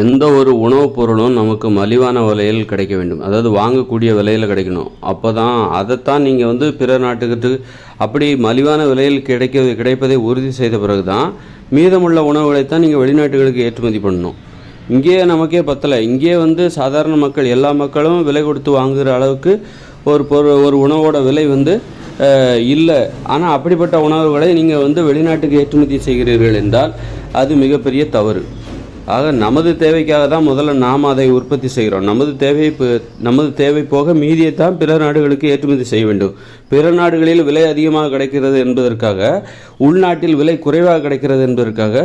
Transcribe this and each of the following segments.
எந்த ஒரு உணவுப் பொருளும் நமக்கு மலிவான விலையில் கிடைக்க வேண்டும். அதாவது வாங்கக்கூடிய விலையில் கிடைக்கணும். அப்போ தான் அதைத்தான் நீங்கள் வந்து பிற நாட்டுக்கு அப்படி மலிவான விலையில் கிடைக்க கிடைப்பதை உறுதி செய்த பிறகு தான் மீதமுள்ள உணவுகளைத்தான் நீங்கள் வெளிநாட்டுகளுக்கு ஏற்றுமதி பண்ணணும். இங்கேயே நமக்கே பத்தலை. இங்கேயே வந்து சாதாரண மக்கள் எல்லா மக்களும் விலை கொடுத்து வாங்குகிற அளவுக்கு ஒரு பொருள் ஒரு உணவோட விலை வந்து இல்லை. ஆனால் அப்படிப்பட்ட உணவுகளை நீங்கள் வந்து வெளிநாட்டுக்கு ஏற்றுமதி செய்கிறீர்கள் என்றால் அது மிகப்பெரிய தவறு. ஆக நமது தேவைக்காக தான் முதல்ல நாம் அதை உற்பத்தி செய்கிறோம். நமது தேவை நமது தேவை போக மீதியை தான் பிற நாடுகளுக்கு ஏற்றுமதி செய்ய வேண்டும். பிற நாடுகளில் விலை அதிகமாக கிடைக்கிறது என்பதற்காக உள்நாட்டில் விலை குறைவாக கிடைக்கிறது என்பதற்காக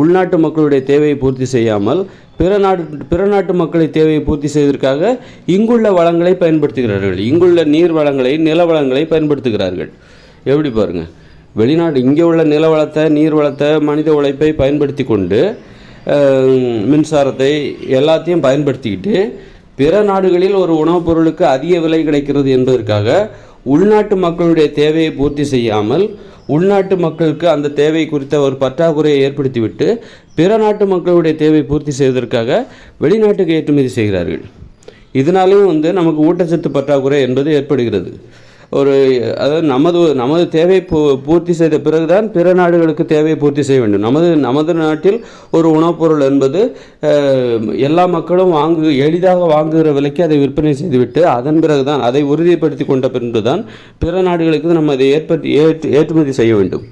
உள்நாட்டு மக்களுடைய தேவையை பூர்த்தி செய்யாமல் பிற நாடு பிற நாட்டு மக்களை தேவையை பூர்த்தி செய்வதற்காக இங்குள்ள வளங்களை பயன்படுத்துகிறார்கள். இங்குள்ள நீர் வளங்களை நில வளங்களை பயன்படுத்துகிறார்கள். எப்படி பாருங்கள் வெளிநாடு இங்கே உள்ள நில வளத்தை நீர் வளத்தை மனித உழைப்பை பயன்படுத்தி கொண்டு மின்சாரத்தை எல்லாத்தையும் பயன்படுத்திக்கிட்டு பிற நாடுகளில் ஒரு உணவுப் பொருளுக்கு அதிக விலை கிடைக்கிறது என்பதற்காக உள்நாட்டு மக்களுடைய தேவையை பூர்த்தி செய்யாமல் உள்நாட்டு மக்களுக்கு அந்த தேவை குறித்த ஒரு பற்றாக்குறையை ஏற்படுத்திவிட்டு பிற நாட்டு மக்களுடைய தேவை பூர்த்தி செய்வதற்காக வெளிநாட்டுக்கு ஏற்றுமதி செய்கிறார்கள். இதனாலேயும் வந்து நமக்கு ஊட்டச்சத்து பற்றாக்குறை என்பது ஏற்படுகிறது. ஒரு அதாவது நமது நமது தேவை பூ பூர்த்தி செய்த பிறகுதான் பிற நாடுகளுக்கு தேவையை பூர்த்தி செய்ய வேண்டும். நமது நமது நாட்டில் ஒரு உணவுப் பொருள் என்பது எல்லா மக்களும் வாங்கு எளிதாக வாங்குகிற விலைக்கு அதை விற்பனை செய்துவிட்டு அதன் பிறகுதான் அதை உறுதிப்படுத்தி கொண்ட பின்புதான் பிற நாடுகளுக்கு நம்ம அதை ஏற்படுத்தி ஏற்று ஏற்றுமதி செய்ய வேண்டும்.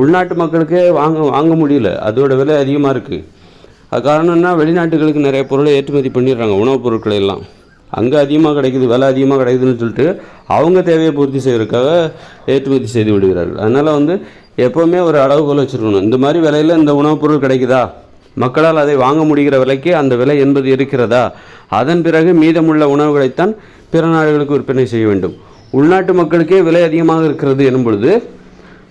உள்நாட்டு மக்களுக்கே வாங்க வாங்க முடியல. அதோட விலை அதிகமாக இருக்குது அது காரணம்னா வெளிநாட்டுகளுக்கு நிறைய பொருளை ஏற்றுமதி பண்ணிடுறாங்க உணவுப் பொருட்களை எல்லாம். அங்கே அதிகமாக கிடைக்குது விலை அதிகமாக கிடைக்குதுன்னு சொல்லிட்டு அவங்க தேவையை பூர்த்தி செய்வதற்காக ஏற்றுமதி செய்து விடுகிறார்கள். அதனால் வந்து எப்போவுமே ஒரு அளவுகோல் வச்சுருக்கணும். இந்த மாதிரி விலையில் இந்த உணவுப் பொருள் கிடைக்குதா? மக்களால் அதை வாங்க முடிகிற விலைக்கு அந்த விலை என்பது இருக்கிறதா? அதன் பிறகு மீதமுள்ள உணவுகளைத்தான் பிற நாடுகளுக்கு விற்பனை செய்ய வேண்டும். உள்நாட்டு மக்களுக்கே விலை அதிகமாக இருக்கிறது எனும் பொழுது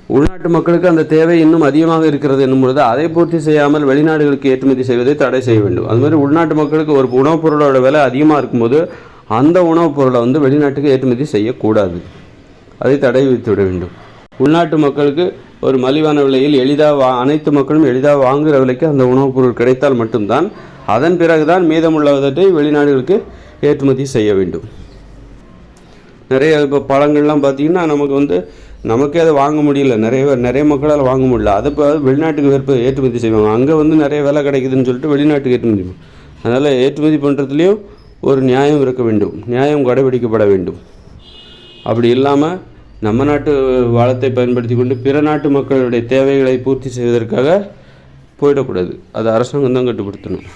உள்நாட்டு மக்களுக்கு அந்த தேவை இன்னும் அதிகமாக இருக்கிறது என்னும் பொழுது அதை பூர்த்தி செய்யாமல் வெளிநாடுகளுக்கு ஏற்றுமதி செய்வதை தடை செய்ய வேண்டும். அது மாதிரி உள்நாட்டு மக்களுக்கு ஒரு உணவுப் பொருளோட விலை அதிகமாக இருக்கும்போது அந்த உணவுப் பொருளை வந்து வெளிநாட்டுக்கு ஏற்றுமதி செய்யக்கூடாது. அதை தடை விதித்து விட வேண்டும். உள்நாட்டு மக்களுக்கு ஒரு மலிவான விலையில் எளிதாக வா அனைத்து மக்களும் எளிதாக வாங்குகிற விலைக்கு அந்த உணவுப் பொருள் கிடைத்தால் மட்டும்தான் அதன் பிறகுதான் மீதமுள்ளவற்றை வெளிநாடுகளுக்கு ஏற்றுமதி செய்ய வேண்டும். நிறைய இப்போ பழங்கள்லாம் பார்த்தீங்கன்னா நமக்கு வந்து நமக்கே அதை வாங்க முடியல. நிறைய நிறைய மக்களால் வாங்க முடியல. அதை இப்போ வெளிநாட்டுக்கு விற்ப ஏற்றுமதி செய்வாங்க. அங்கே வந்து நிறைய விலை கிடைக்குதுன்னு சொல்லிட்டு வெளிநாட்டுக்கு ஏற்றுமதி அதனால் ஏற்றுமதி பண்ணுறதுலேயும் ஒரு நியாயம் இருக்க வேண்டும். நியாயம் கடைபிடிக்கப்பட வேண்டும். அப்படி இல்லாமல் நம்ம நாட்டு வளத்தை பயன்படுத்தி கொண்டு பிற நாட்டு மக்களுடைய தேவைகளை பூர்த்தி செய்வதற்காக போயிடக்கூடாது. அது அரசாங்கம் தான் கட்டுப்படுத்தணும்.